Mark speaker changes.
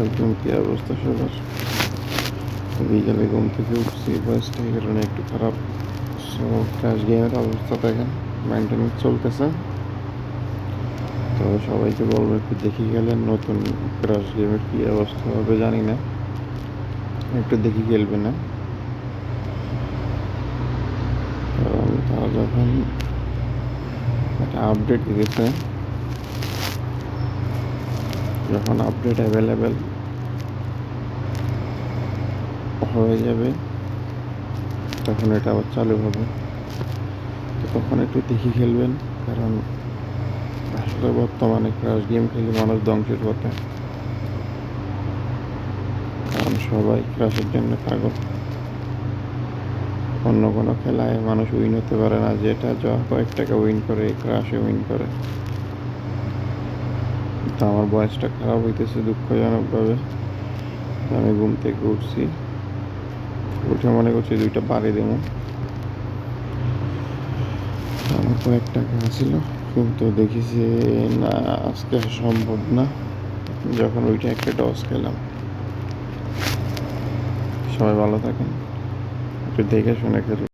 Speaker 1: আলাইকুম কি অবস্থা সবার? বিকেলে ঘুম থেকে উঠছি বয়সটা এই কারণে একটু খারাপ। সো ক্রাশ গেমের অবস্থা দেখেন মেনটেনেন্স চলতেছে। তো সবাইকে বলব একটু দেখে গেলেন নতুন ক্রাশ গেমের কী অবস্থা হবে জানি না। একটু দেখে খেলবে না কারণ তারা যখন একটা আপডেট দিয়েছে যখন আপডেট অ্যাভেলেবেল হয়ে যাবে, তখন এটা আবার চালু হবে। তো তখন একটু দেখি খেলবেন, কারণ আসলে বর্তমানে ক্রাশ গেম খেলে মানুষ ধ্বংসের পথে। কারণ সবাই ক্রাশের জন্য পাগল। অন্য কোনো খেলায় মানুষ উইন হতে পারে না, যেটা যা কয়েক টাকা উইন করে ক্রাশে উইন করে। আমার বয়সটা খারাপ হইতেছে, দুঃখজনকভাবে। আমি ঘুম থেকে উঠছি। উঠে মনে করছি দুইটা বাড়ি দেবো। আমার কয়েক টাকা ছিল কিন্তু দেখেছি না, আজকে সম্ভব না। যখন ওইটা একটা টস খেলাম। সবাই ভালো থাকেন। একটু দেখে শুনে খেলুন।